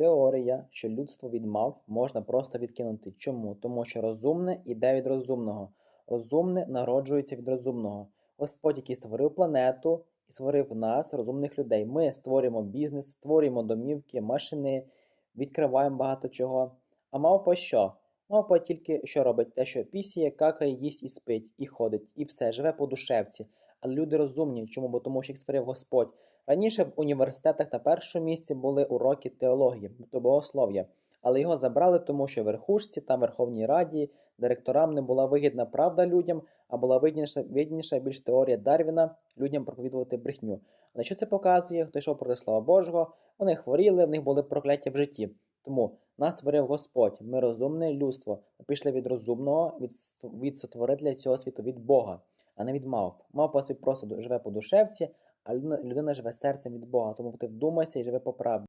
теорія, що людство від мавп можна просто відкинути. Чому? Тому що розумне іде від розумного. Розумне народжується від розумного. Господь, який створив планету і створив нас, розумних людей. Ми створюємо бізнес, створюємо домівки, машини, відкриваємо багато чого. А мавпа що? Мавпа тільки що робить те, що пісіє, какає, їсть і спить, і ходить, і все, живе по душевці. Але люди розумні. Чому? Бо тому що їх створив Господь. Раніше в університетах на першому місці були уроки теології, тобто богослов'я, але його забрали, тому що верхушці та Верховній Раді директорам не була вигідна правда людям, а була вигідніша, вигідніша більш теорія Дарвіна людям проповідувати брехню. Але що це показує? Хто йшов проти слова Божого, вони хворіли, в них були прокляття в житті. Тому нас створив Господь, ми розумне людство. Ми пішли від розумного, від, від сотворителя цього світу, від Бога, а не від мавп. Мавпа собі просто живе по душевці, а людина, людина живе серцем від Бога. Тому ти вдумайся і живе по правді.